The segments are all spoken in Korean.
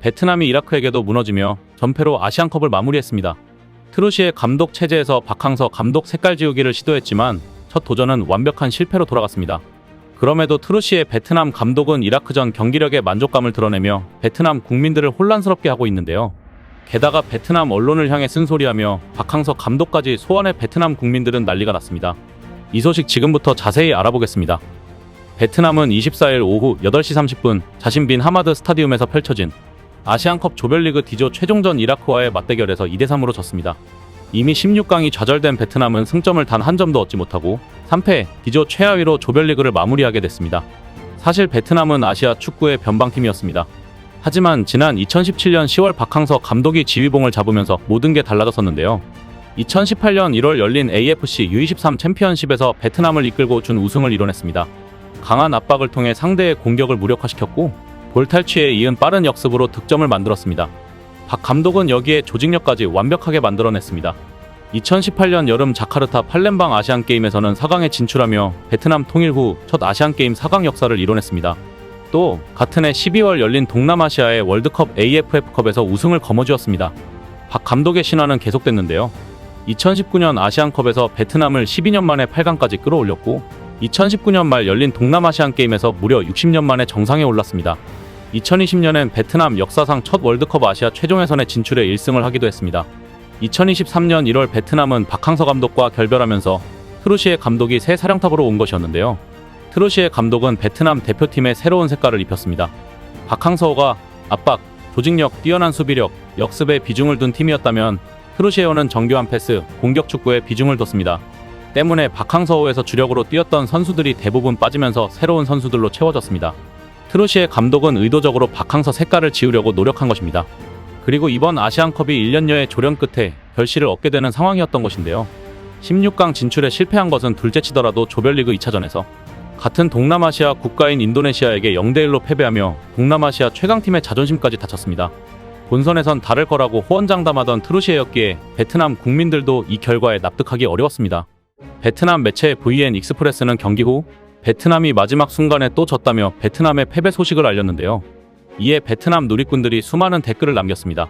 베트남이 이라크에게도 무너지며 전패로 아시안컵을 마무리했습니다. 트루시의 감독 체제에서 박항서 감독 색깔 지우기를 시도했지만 첫 도전은 완벽한 실패로 돌아갔습니다. 그럼에도 트루시의 베트남 감독은 이라크전 경기력에 만족감을 드러내며 베트남 국민들을 혼란스럽게 하고 있는데요. 게다가 베트남 언론을 향해 쓴소리하며 박항서 감독까지 소환해 베트남 국민들은 난리가 났습니다. 이 소식 지금부터 자세히 알아보겠습니다. 베트남은 24일 오후 8시 30분 자신 빈 하마드 스타디움에서 펼쳐진 아시안컵 조별리그 D조 최종전 이라크와의 맞대결에서 2대3으로 졌습니다. 이미 16강이 좌절된 베트남은 승점을 단 한 점도 얻지 못하고 3패 D조 최하위로 조별리그를 마무리하게 됐습니다. 사실 베트남은 아시아 축구의 변방팀이었습니다. 하지만 지난 2017년 10월 박항서 감독이 지휘봉을 잡으면서 모든 게 달라졌었는데요. 2018년 1월 열린 AFC U23 챔피언십에서 베트남을 이끌고 준 우승을 이뤄냈습니다. 강한 압박을 통해 상대의 공격을 무력화시켰고 볼 탈취에 이은 빠른 역습으로 득점을 만들었습니다. 박 감독은 여기에 조직력까지 완벽하게 만들어냈습니다. 2018년 여름 자카르타 팔렘방 아시안 게임에서는 4강에 진출하며 베트남 통일 후 첫 아시안 게임 4강 역사를 이뤄냈습니다. 또 같은 해 12월 열린 동남아시아의 월드컵 AFF컵에서 우승을 거머쥐었습니다. 박 감독의 신화는 계속됐는데요. 2019년 아시안컵에서 베트남을 12년 만에 8강까지 끌어올렸고 2019년 말 열린 동남아시안 게임에서 무려 60년 만에 정상에 올랐습니다. 2020년엔 베트남 역사상 첫 월드컵 아시아 최종 예선에 진출해 1승을 하기도 했습니다. 2023년 1월 베트남은 박항서 감독과 결별하면서 트루시의 감독이 새 사령탑으로 온 것이었는데요. 트루시의 감독은 베트남 대표팀에 새로운 색깔을 입혔습니다. 박항서가 압박, 조직력, 뛰어난 수비력, 역습에 비중을 둔 팀이었다면 트루시에어는 정교한 패스, 공격 축구에 비중을 뒀습니다. 때문에 박항서호에서 주력으로 뛰었던 선수들이 대부분 빠지면서 새로운 선수들로 채워졌습니다. 트루시의 감독은 의도적으로 박항서 색깔을 지우려고 노력한 것입니다. 그리고 이번 아시안컵이 1년여의 조련 끝에 결실을 얻게 되는 상황이었던 것인데요. 16강 진출에 실패한 것은 둘째치더라도 조별리그 2차전에서 같은 동남아시아 국가인 인도네시아에게 0대1로 패배하며 동남아시아 최강팀의 자존심까지 다쳤습니다. 본선에선 다를 거라고 호언장담하던 트루시에였기에 베트남 국민들도 이 결과에 납득하기 어려웠습니다. 베트남 매체 VN 익스프레스는 경기 후 베트남이 마지막 순간에 또 졌다며 베트남의 패배 소식을 알렸는데요. 이에 베트남 누리꾼들이 수많은 댓글을 남겼습니다.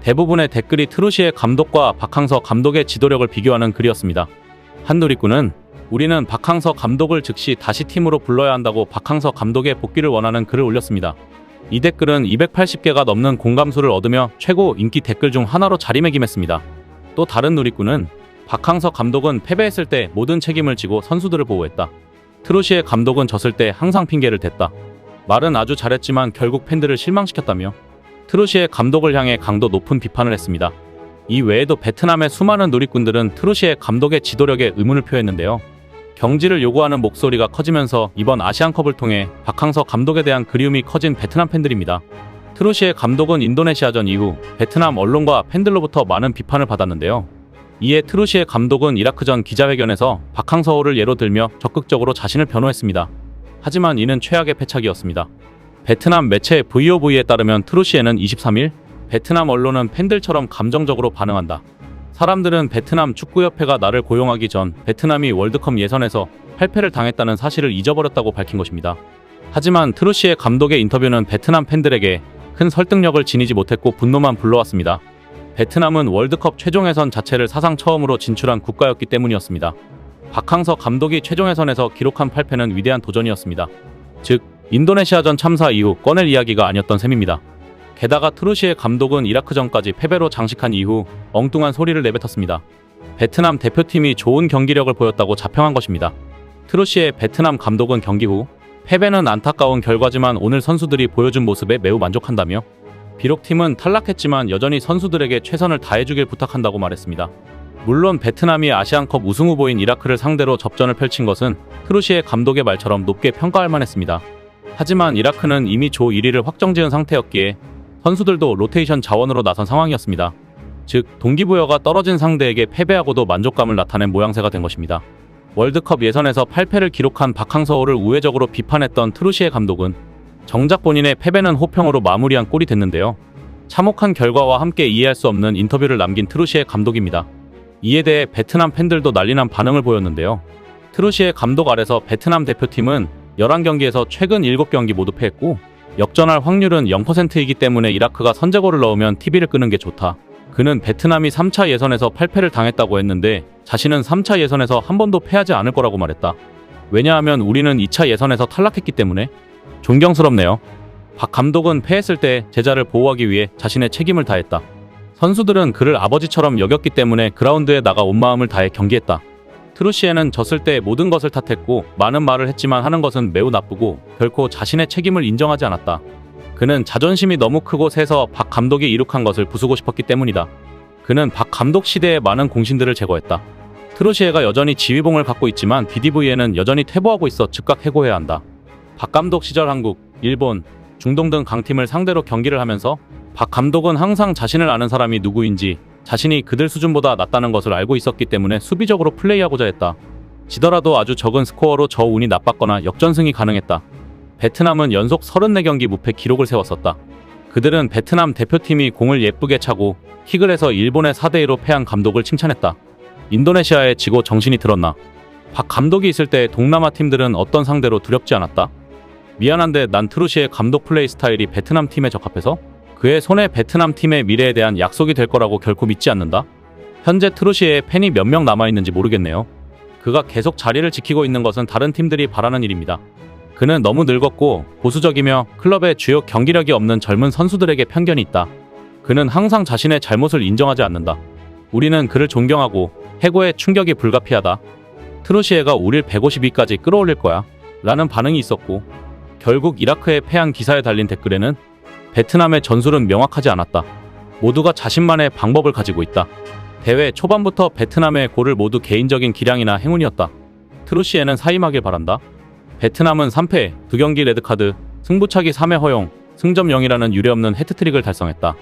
대부분의 댓글이 트루시의 감독과 박항서 감독의 지도력을 비교하는 글이었습니다. 한 누리꾼은 우리는 박항서 감독을 즉시 다시 팀으로 불러야 한다고 박항서 감독의 복귀를 원하는 글을 올렸습니다. 이 댓글은 280개가 넘는 공감수를 얻으며 최고 인기 댓글 중 하나로 자리매김했습니다. 또 다른 누리꾼은 박항서 감독은 패배했을 때 모든 책임을 지고 선수들을 보호했다. 트루시의 감독은 졌을 때 항상 핑계를 댔다. 말은 아주 잘했지만 결국 팬들을 실망시켰다며 트루시의 감독을 향해 강도 높은 비판을 했습니다. 이 외에도 베트남의 수많은 누리꾼들은 트루시의 감독의 지도력에 의문을 표했는데요. 경지를 요구하는 목소리가 커지면서 이번 아시안컵을 통해 박항서 감독에 대한 그리움이 커진 베트남 팬들입니다. 트루시의 감독은 인도네시아전 이후 베트남 언론과 팬들로부터 많은 비판을 받았는데요. 이에 트루시의 감독은 이라크전 기자회견에서 박항서호를 예로 들며 적극적으로 자신을 변호했습니다. 하지만 이는 최악의 패착이었습니다. 베트남 매체 VOV에 따르면 트루시에는 23일 베트남 언론은 팬들처럼 감정적으로 반응한다. 사람들은 베트남 축구협회가 나를 고용하기 전 베트남이 월드컵 예선에서 8패를 당했다는 사실을 잊어버렸다고 밝힌 것입니다. 하지만 트루시의 감독의 인터뷰는 베트남 팬들에게 큰 설득력을 지니지 못했고 분노만 불러왔습니다. 베트남은 월드컵 최종 예선 자체를 사상 처음으로 진출한 국가였기 때문이었습니다. 박항서 감독이 최종 예선에서 기록한 8패는 위대한 도전이었습니다. 즉, 인도네시아전 참사 이후 꺼낼 이야기가 아니었던 셈입니다. 게다가 트루시의 감독은 이라크전까지 패배로 장식한 이후 엉뚱한 소리를 내뱉었습니다. 베트남 대표팀이 좋은 경기력을 보였다고 자평한 것입니다. 트루시의 베트남 감독은 경기 후 패배는 안타까운 결과지만 오늘 선수들이 보여준 모습에 매우 만족한다며 비록 팀은 탈락했지만 여전히 선수들에게 최선을 다해주길 부탁한다고 말했습니다. 물론 베트남이 아시안컵 우승 후보인 이라크를 상대로 접전을 펼친 것은 트루시의 감독의 말처럼 높게 평가할 만했습니다. 하지만 이라크는 이미 조 1위를 확정지은 상태였기에 선수들도 로테이션 자원으로 나선 상황이었습니다. 즉, 동기부여가 떨어진 상대에게 패배하고도 만족감을 나타낸 모양새가 된 것입니다. 월드컵 예선에서 8패를 기록한 박항서호를 우회적으로 비판했던 트루시의 감독은 정작 본인의 패배는 호평으로 마무리한 꼴이 됐는데요. 참혹한 결과와 함께 이해할 수 없는 인터뷰를 남긴 트루시의 감독입니다. 이에 대해 베트남 팬들도 난리난 반응을 보였는데요. 트루시의 감독 아래서 베트남 대표팀은 11경기에서 최근 7경기 모두 패했고 역전할 확률은 0%이기 때문에 이라크가 선제골을 넣으면 TV를 끄는 게 좋다. 그는 베트남이 3차 예선에서 8패를 당했다고 했는데 자신은 3차 예선에서 한 번도 패하지 않을 거라고 말했다. 왜냐하면 우리는 2차 예선에서 탈락했기 때문에 존경스럽네요. 박 감독은 패했을 때 제자를 보호하기 위해 자신의 책임을 다했다. 선수들은 그를 아버지처럼 여겼기 때문에 그라운드에 나가 온 마음을 다해 경기했다. 트루시에는 졌을 때 모든 것을 탓했고 많은 말을 했지만 하는 것은 매우 나쁘고 결코 자신의 책임을 인정하지 않았다. 그는 자존심이 너무 크고 세서 박 감독이 이룩한 것을 부수고 싶었기 때문이다. 그는 박 감독 시대의 많은 공신들을 제거했다. 트루시에가 여전히 지휘봉을 갖고 있지만 BDV에는 여전히 퇴보하고 있어 즉각 해고해야 한다. 박 감독 시절 한국, 일본, 중동 등 강팀을 상대로 경기를 하면서 박 감독은 항상 자신을 아는 사람이 누구인지 자신이 그들 수준보다 낫다는 것을 알고 있었기 때문에 수비적으로 플레이하고자 했다. 지더라도 아주 적은 스코어로 저 운이 나빴거나 역전승이 가능했다. 베트남은 연속 34경기 무패 기록을 세웠었다. 그들은 베트남 대표팀이 공을 예쁘게 차고 킥을 해서 일본의 4대2로 패한 감독을 칭찬했다. 인도네시아에 지고 정신이 들었나? 박 감독이 있을 때 동남아 팀들은 어떤 상대로 두렵지 않았다? 미안한데 난 트루시의 감독 플레이 스타일이 베트남 팀에 적합해서 그의 손에 베트남 팀의 미래에 대한 약속이 될 거라고 결코 믿지 않는다. 현재 트루시에 팬이 몇 명 남아있는지 모르겠네요. 그가 계속 자리를 지키고 있는 것은 다른 팀들이 바라는 일입니다. 그는 너무 늙었고 보수적이며 클럽의 주요 경기력이 없는 젊은 선수들에게 편견이 있다. 그는 항상 자신의 잘못을 인정하지 않는다. 우리는 그를 존경하고 해고의 충격이 불가피하다. 트루시에가 우릴 152까지 끌어올릴 거야. 라는 반응이 있었고 결국 이라크에 패한 기사에 달린 댓글에는 베트남의 전술은 명확하지 않았다. 모두가 자신만의 방법을 가지고 있다. 대회 초반부터 베트남의 골을 모두 개인적인 기량이나 행운이었다. 트루시에는 사임하길 바란다. 베트남은 3패, 2경기 레드카드, 승부차기 3회 허용, 승점 0이라는 유례없는 해트트릭을 달성했다.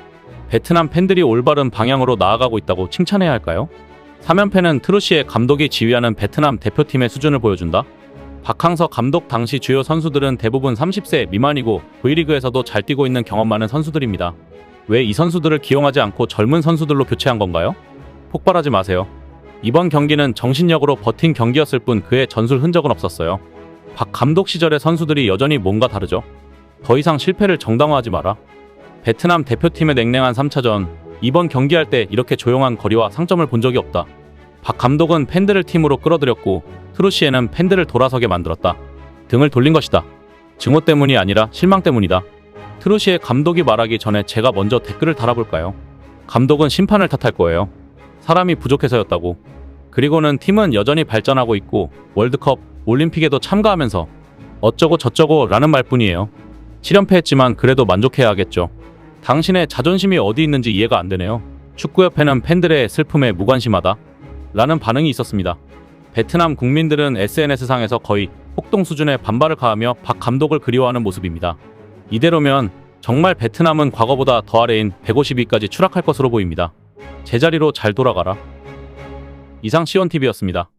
베트남 팬들이 올바른 방향으로 나아가고 있다고 칭찬해야 할까요? 3연패는 트루시의 감독이 지휘하는 베트남 대표팀의 수준을 보여준다. 박항서 감독 당시 주요 선수들은 대부분 30세 미만이고 V리그에서도 잘 뛰고 있는 경험 많은 선수들입니다. 왜 이 선수들을 기용하지 않고 젊은 선수들로 교체한 건가요? 폭발하지 마세요. 이번 경기는 정신력으로 버틴 경기였을 뿐 그의 전술 흔적은 없었어요. 박 감독 시절의 선수들이 여전히 뭔가 다르죠. 더 이상 실패를 정당화하지 마라. 베트남 대표팀의 냉랭한 3차전 이번 경기할 때 이렇게 조용한 거리와 상점을 본 적이 없다. 박 감독은 팬들을 팀으로 끌어들였고 트루시에는 팬들을 돌아서게 만들었다. 등을 돌린 것이다. 증오 때문이 아니라 실망 때문이다. 트루시의 감독이 말하기 전에 제가 먼저 댓글을 달아볼까요? 감독은 심판을 탓할 거예요. 사람이 부족해서였다고. 그리고는 팀은 여전히 발전하고 있고 월드컵, 올림픽에도 참가하면서 어쩌고 저쩌고 라는 말뿐이에요. 7연패했지만 그래도 만족해야 하겠죠. 당신의 자존심이 어디 있는지 이해가 안 되네요. 축구협회는 팬들의 슬픔에 무관심하다. 라는 반응이 있었습니다. 베트남 국민들은 SNS상에서 거의 폭동 수준의 반발을 가하며 박 감독을 그리워하는 모습입니다. 이대로면 정말 베트남은 과거보다 더 아래인 152까지 추락할 것으로 보입니다. 제자리로 잘 돌아가라. 이상 시원TV였습니다.